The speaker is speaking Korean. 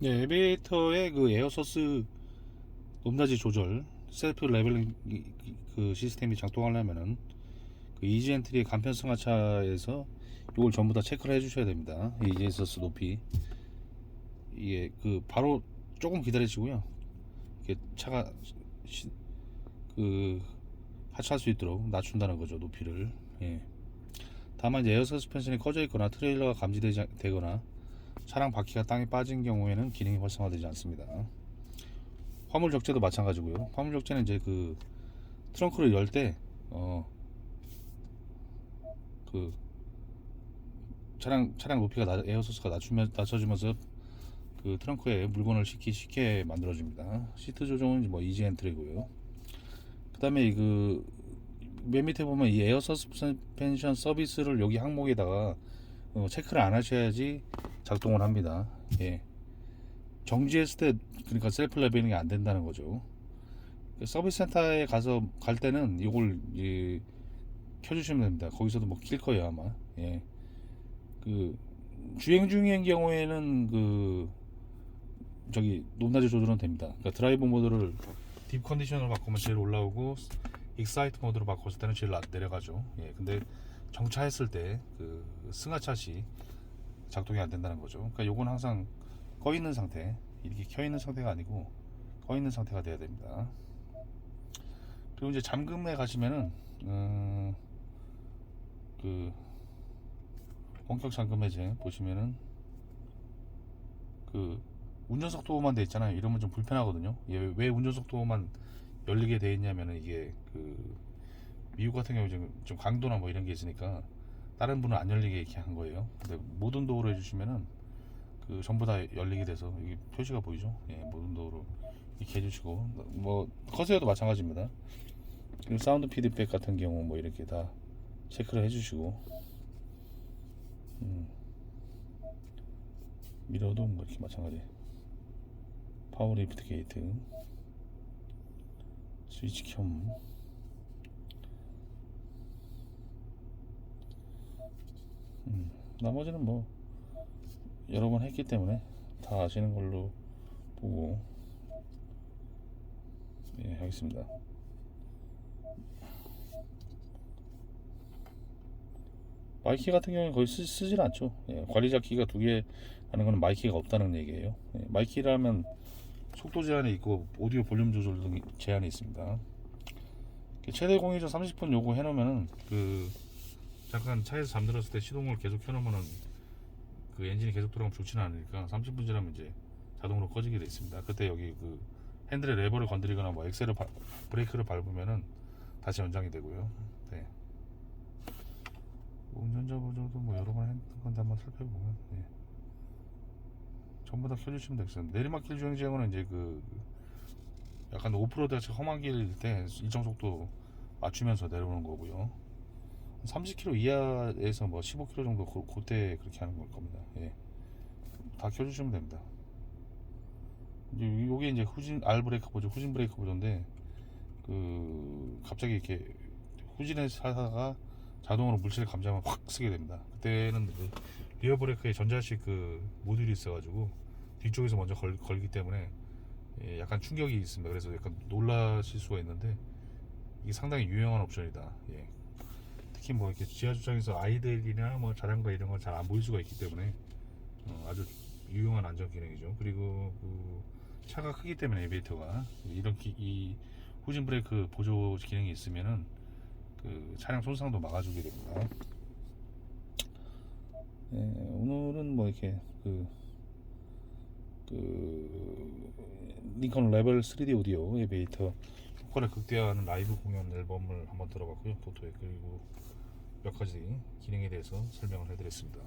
네, 에베이터의 그 에어소스 높낮이 조절 셀프 레벨링 그 시스템이 작동하려면은 그 이지 엔트리의 간편 승하차에서 이걸 전부 다 체크를 해주셔야 됩니다. 이지 에어소스 높이 이게 그 바로 조금 기다리시고요. 이게 차가 시- 그 하차할 수 있도록 낮춘다는 거죠 높이를. 예. 다만 에어 서스펜션이 꺼져 있거나 트레일러가 감지되지 되거나 차량 바퀴가 땅에 빠진 경우에는 기능이 활성화되지 않습니다. 화물 적재도 마찬가지고요. 화물 적재는 이제 그 트렁크를 열 때 어 그 차량 차량 높이가 낮, 에어소스가 낮추면 낮춰지면서 그 트렁크에 물건을 쉽게 쉽게 만들어줍니다. 시트 조정은 뭐 이지 엔트리고요. 그다음에 그맨 밑에 보면 이 에어 서스펜션 서비스를 여기 항목에다가 어, 체크를 안 하셔야지 작동을 합니다. 예. 정지했을 때 그러니까 셀프 레벨링이 안 된다는 거죠. 그 서비스 센터에 가서 갈 때는 이걸 예, 켜주시면 됩니다. 거기서도 뭐 킬 거예요 아마. 예. 그 주행 중인 경우에는 그 저기 높낮이 조절은 됩니다. 그러니까 드라이브 모드를 딥 컨디션으로 바꾸면 제일 올라오고 익사이트 모드로 바꿨을 때는 제일 나- 내려가죠. 예, 근데 정차했을 때 그 승하차 시 작동이 안 된다는 거죠. 그러니까 요건 항상 꺼 있는 상태, 이렇게 켜 있는 상태가 아니고 꺼 있는 상태가 돼야 됩니다. 그리고 이제 잠금에 가시면은 음, 그 원격 잠금 해제 보시면은 그 운전석 도어만 돼 있잖아요. 이러면 좀 불편하거든요. 예, 왜 운전석 도어만 열리게 돼 있냐면은 이게 그 미국 같은 경우 지금 좀 강도나 뭐 이런 게 있으니까 다른 분은 안 열리게 이렇게 한 거예요. 근데 모든 도어로 해주시면은 그 전부 다 열리게 돼서 이게 표시가 보이죠? 예, 모든 도어로 이렇게 해주시고 뭐 커세어도 마찬가지입니다. 그리고 사운드 피드백 같은 경우 뭐 이렇게 다 체크를 해주시고 음. 미러도 뭐 이렇게 마찬가지. 파워 리프트 게이트 스위치 켬 음, 나머지는 뭐 여러 번 했기 때문에 다 아시는 걸로 보고. 예 하겠습니다. 마이키 같은 경우는 거의 쓰, 쓰질 않죠. 예, 관리자 키가 두 개 하는 거는 마이키가 없다는 얘기예요. 예, 마이키라면 속도 제한이 있고 오디오 볼륨 조절 등 제한이 있습니다. 최대 공유저 30분 요구 해놓으면은 그 잠깐 차에서 잠들었을 때 시동을 계속 켜놓으면은 그 엔진이 계속 돌아가면 좋지는 않으니까 30분 지나면 이제 자동으로 꺼지게 돼 있습니다. 그때 여기 그 핸들의 레버를 건드리거나 뭐 엑셀을 밟- 브레이크를 밟으면은 다시 연장이 되고요. 네. 뭐 운전자 보조도 뭐 여러 번 했던 건데 한번 살펴보면 네. 전부 다 켜주시면 되겠습니다. 내리막길 주행 지형은 이제 그 약간 오프로드 같이 험한 길일 때 일정 속도 맞추면서 내려오는 거고요. 30km 이하에서 뭐 15km 정도 그, 그때 그렇게 하는 걸 겁니다. 예. 다 켜주시면 됩니다. 이제 요게 이제 후진 R 브레이크 보조, 후진 브레이크 보조인데 그 갑자기 이렇게 후진해서 하다가 자동으로 물체를 감지하면 확 쓰게 됩니다. 그때는 그 리어 브레이크에 전자식 그 모듈이 있어가지고 뒤쪽에서 먼저 걸, 걸기 때문에 예, 약간 충격이 있습니다. 그래서 약간 놀라실 수가 있는데 이게 상당히 유용한 옵션이다. 예. 특히 뭐 이렇게 지하 주차장에서 아이들이나 뭐 자전거 이런 건 잘 안 보일 수가 있기 때문에 어, 아주 유용한 안전 기능이죠. 그리고 그 차가 크기 때문에 에비에이터가 이런 기, 이 후진 브레이크 보조 기능이 있으면은 그 차량 손상도 막아주게 됩니다. 예, 오늘은 뭐 이렇게 그, 그 링컨 레벨 3D 오디오 에베이터 효과를 극대화하는 라이브 공연 앨범을 한번 들어봤고요. 도토에 그리고 몇 가지 기능에 대해서 설명을 해드렸습니다.